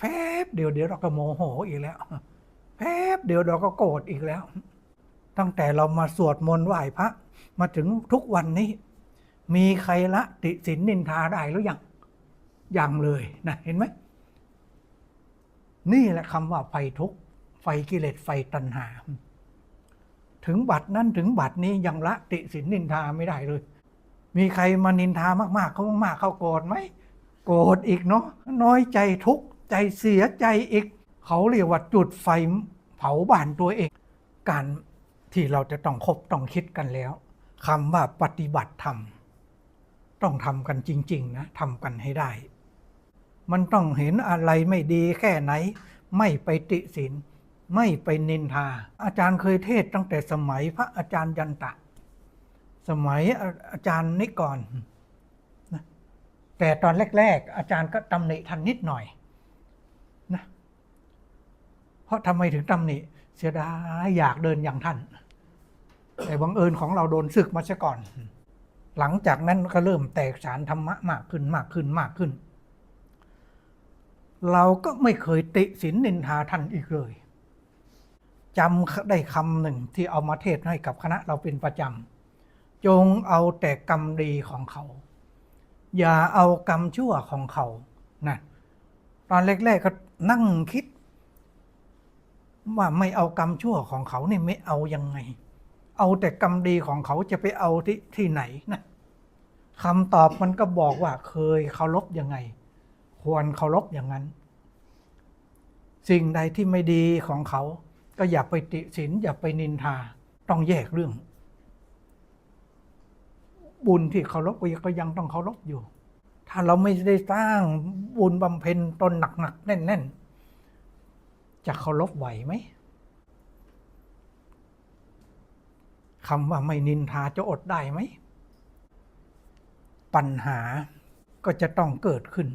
แป๊บเดียวเดี๋ยวเราก็โมโหอีกแล้วแป๊บเดียวเราก็โกรธอีกแล้ว ตั้งแต่เรามาสวดมนต์ไหว้พระ มาถึงทุกวันนี้ มีใครละติสินนินทาได้หรือยังยังเลยนะเห็นไหมนี่แหละคำว่าไฟทุกไฟกิเลสไฟตัณหา ถึงบัดนั้นถึงบัดนี้ยังละติสินนินทาไม่ได้เลย มีใครมานินทามากๆเขามากๆเขาโกรธไหมโกรธอีกเนาะน้อยใจทุก ใจเสียใจอีก เขาเรียกว่าจุดไฟเผาบ้านตัวเอง การที่เราจะต้องคบต้องคิดกันแล้วคำว่าปฏิบัติธรรมต้องทำกันจริง ๆ นะทำกันให้ได้ มันต้องเห็นอะไรไม่ดีแค่ไหน ไม่ไปติสินไม่ไปนินทา อาจารย์เคยเทศตั้งแต่สมัยพระอาจารย์ยันตะ สมัยอาจารย์นิกรนะแต่ตอนแรก ๆ อาจารย์ก็ตำหนิท่านนิดหน่อย เพราะทำไมถึงตำหนิเสียดายอยากเดินอย่างท่าน แต่บังเอิญของเราโดนศึกมาซะก่อน หลังจากนั้นก็เริ่มแตกฉานธรรมะมากขึ้นมากขึ้นมากขึ้น เราก็ไม่เคยติสินนินทาท่านอีกเลยจำได้คำหนึ่งที่เอามาเทศน์ให้กับคณะเราเป็นประจำจงเอาแต่กรรมดีของเขา อย่าเอากรรมชั่วของเขานะตอนแรกๆก็นั่งคิด ว่าไม่เอากรรมชั่วของเขาเนี่ยไม่เอายังไง เอาแต่กรรมดีของเขาจะไปเอาที่ที่ไหนนะคำตอบมันก็บอกว่าเคยเคารพยังไง ควรเคารพอย่างนั้น สิ่งใดที่ไม่ดีของเขา ก็อย่าไปติสินอย่าไปนินทา ต้องแยกเรื่อง บุญที่เคารพก็ยังต้องเคารพอยู่ ถ้าเราไม่ได้สร้างบุญบำเพ็ญตนหนักๆแน่นๆ จะเคารพไหวไหมคำว่าไม่นินทาจะอดได้ไหม ปัญหาก็จะต้องเกิดขึ้น